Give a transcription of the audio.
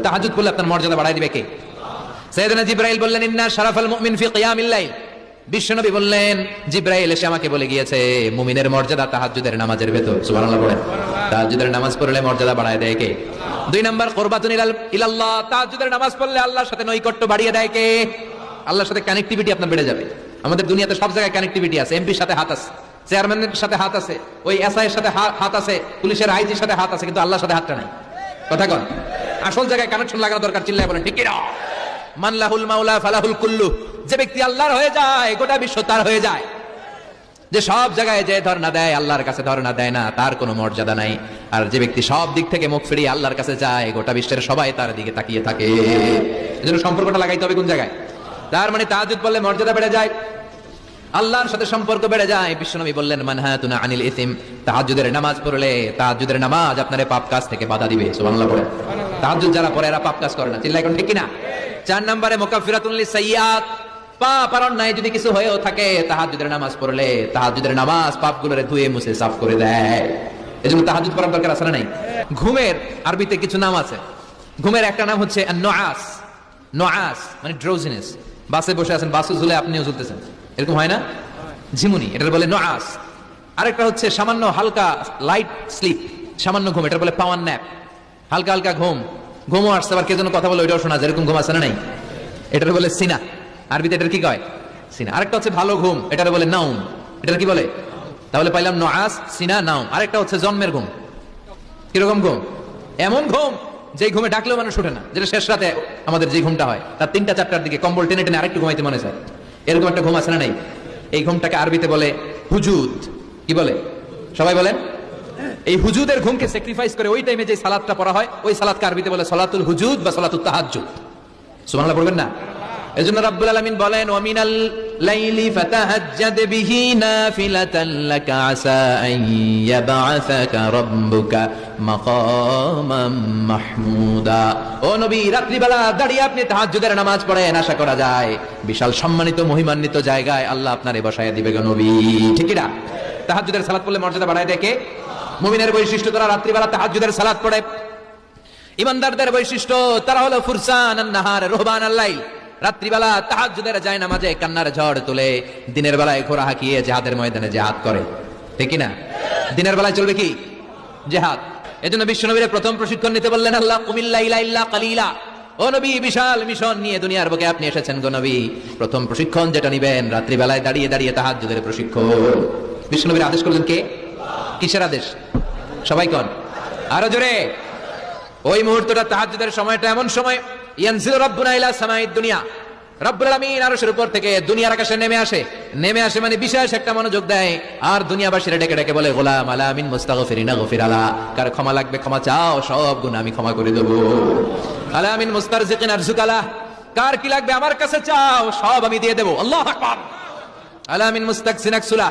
তাহাজুদ করলে আপনার মর্যাদা বাড়াই দিবে কে? সৈয়দনা জিব্রাইল বললেন, ইন্না শারাফাল মুমিন ফি কিয়ামিল লাইল। বিশ্বনবী বললেন, জিব্রাইল এসে আমাকে বলে গিয়েছে, মুমিনের মর্যাদা তাহাজ্জুদের নামাজের ভেতর। সুবহানাল্লাহ পড়েন। তাহাজ্জুদের নামাজ পড়লে মর্যাদা বাড়ায় দেয় কে? দুই নাম্বার, কুরবাতুন ইলাল, ইলাল্লাহ। তাহাজ্জুদের নামাজ পড়লে আল্লাহর সাথে নৈকট্য বাড়িয়ে দেয় কে? আল্লাহর সাথে কানেক্টিভিটি আপনার বেড়ে যাবে। আমাদের দুনিয়াতে সব জায়গায় কানেক্টিভিটি আছে। এমপির সাথে হাত আছে চেয়ারম্যানের সাথে হাত আছে, ওই এসআই এর সাথে হাত আছে, পুলিশের আইজির সাথে হাত আছে, কিন্তু আল্লাহর সাথে হাতটা নাই। কথা কন। আসল জায়গায় কানেকশন লাগানো দরকার, চিল্লায় বলেন, ঠিক না মানলাহুল মাওলা, ফালাহুল কুল্লু। যে ব্যক্তি আল্লাহর হয়ে যায়, গোটা বিশ্ব তার হয়ে যায়। যে সব জায়গায় যে ধর্ণা দেয়, আল্লাহর কাছে ধর্ণা দেয় না, তার কোনো মর্যাদা নাই। আর যে ব্যক্তি সব দিক থেকে মুখ ফিরিয়ে আল্লাহর কাছে যায়, গোটা বিশ্বের সবাই তার দিকে তাকিয়ে থাকে। এজন্য সম্পর্কটা লাগাইতে হবে কোন জায়গায়? তার মানে তাহাজুদ বললে মর্যাদা বেড়ে যায়। আল্লাহর সাথে সম্পর্ক বেড়ে যায়। বিশ্বনবী বললেন, মানহাতুনা আনিল ইসিম। তাহাজ্জুদের নামাজ পড়লে তাহাজ্জুদের নামাজ আপনারে পাপ কাজ থেকে বাধা দিবে। সুবহানাল্লাহ পড়ে যারা এরা পাপ কাজ করে না। কোন ঠিক কি না চার নম্বরে মুকাফফিরাতুল লিসাইয়াত। পাপ আর অন্যায় যদি কিছু হয়েও থাকে, তাহাজ্জুদের নামাজ পড়লে তাহাজ্জুদের নামাজ পাপগুলোরে ধুয়ে মুছে সাফ করে দেয়। এজন্য তাহাজ্জুদ পড়ার দরকার আছে না নাই? ঘুমের আরবিতে কিছু নাম আছে। ঘুমের একটা নাম হচ্ছে মানে বাসে বসে আছেন, বাসে ঝুলে আপনিও ঝুলতেছেন। এরকম হয় না? ঝিমুনি এটা বলে নোয়াস। আরেকটা হচ্ছে সামান্য হালকা লাইট স্লিপ সামান্য ঘুম এটা বলে পাওয়ার ন্যাপ হালকা হালকা ঘুম। ঘুমও আসছে, আবার কে যেন কথা বলে, ওইটাও শোনা যায়। এরকম ঘুম আসে না নাই? এটার বলে সিনা। আরবিতে এটার কি কয়? সিনা। আরেকটা হচ্ছে ভালো ঘুম, এটার বলে নাউম এটার কি বলে? তাহলে পাইলাম নোয়াস সিনা নাউম আরেকটা হচ্ছে জন্মের ঘুম। কীরকম ঘুম? এমন ঘুম যে ঘুমে ডাকলেও মানুষ ওঠে না, যেটা শেষ রাতে আমাদের যে ঘুমটা হয়। তার তিনটা চারটার দিকে কম্বল টেনে টেনে আরেকটু ঘুমাইতে মনে চায়। এরকম একটা ঘুম আছে না নাই? এই ঘুমটাকে আরবিতে বলে হুজুদ। কি বলে? সবাই বলেন? এই হুজুদের ঘুমকে স্যাক্রিফাইস করে ওই টাইমে যে সালাদটা পড়া হয়, ওই সালাদকে আরবিতে বলে? সলাতুল হুজুদ বা সলাতুল তাহাজ্জুদ। সুবহানাল্লাহ, পড়বেন না? এজন্য রাব্বুল আলামিন বলেন লাইলি ফাতাহাজ্জাদ বিহি নাফিলাতান আসা আন ইয়াবআসাকা রাব্বুকা মাহমুদা। ও নবী, রাত্রিবেলা দাঁড়িয়ে আপনি তাহাজ্জুদের নামাজ পড়েন, আশা করা যায়। বিশাল সম্মানিত, মহিমান্বিত জায়গায় আল্লাহ আপনারে বসায় দিবে গো নবী। ঠিক না? তাহাজ্জুদের সালাত পড়লে মর্যাদা বাড়ায় দেখে মুমিনের বৈশিষ্ট্য, তারা রাত্রিবেলা তাহাজ্জুদের সালাত পড়ে। ইমানদারদের বৈশিষ্ট্য, তারা হলো ফুরসান নাহার রোহবান আল্লাহ রাত্রিবেলা তাহাজ্জুদের যায় নামাজে কান্নার ঝড় তুলে, দিনের বেলায় ঘোড়া হাঁকিয়ে জেহাদের ময়দানে জেহাদ করে। ঠিক না? দিনের বেলায় চলবে কি? জেহাদ। এজন্য বিশ্বনবীর প্রথম প্রশিক্ষণ নিতে বললেন আল্লাহ কুমিল্লা ইলা ইল্লা কালিলা। ও নবী, বিশাল মিশন নিয়ে দুনিয়ার বুকে আপনি এসেছেন গো নবী। প্রথম প্রশিক্ষণ যেটা নিবেন, রাত্রিবেলায় দাঁড়িয়ে দাঁড়িয়ে তাহাজ্জুদের প্রশিক্ষণ। বিশ্বনবীর আদেশ করলেন কে? কিসের আদেশ? সবাই কন। আরও জোরে। ওই মুহূর্তটা তাহাজ্জুদের সময়টা এমন সময়, ইয়ানজিলু রাব্বুনা ইলা সামাইদ দুনিয়া। রব্বুল আলামিন আরশের উপর থেকে দুনিয়ার আকাশে নেমে আসে। নেমে আসে মানে বিশেষ একটা মনোযোগ দেয়। আর দুনিয়াবাসীরা ডেকে ডেকে বলে, গোলাম আলামিন মুস্তাগফিরিনা গফিরালা কার ক্ষমা লাগবে, ক্ষমা চাও, সব গুণ আমি ক্ষমা করে দেবো। আলামিন মুস্তারজিকিন আরজুকালা কার কি লাগবে? আমার কাছে চাও, সব আমি দিয়ে দেবো। আল্লাহ আকবার। আলামিন মুস্তাকসিনাক সুলা।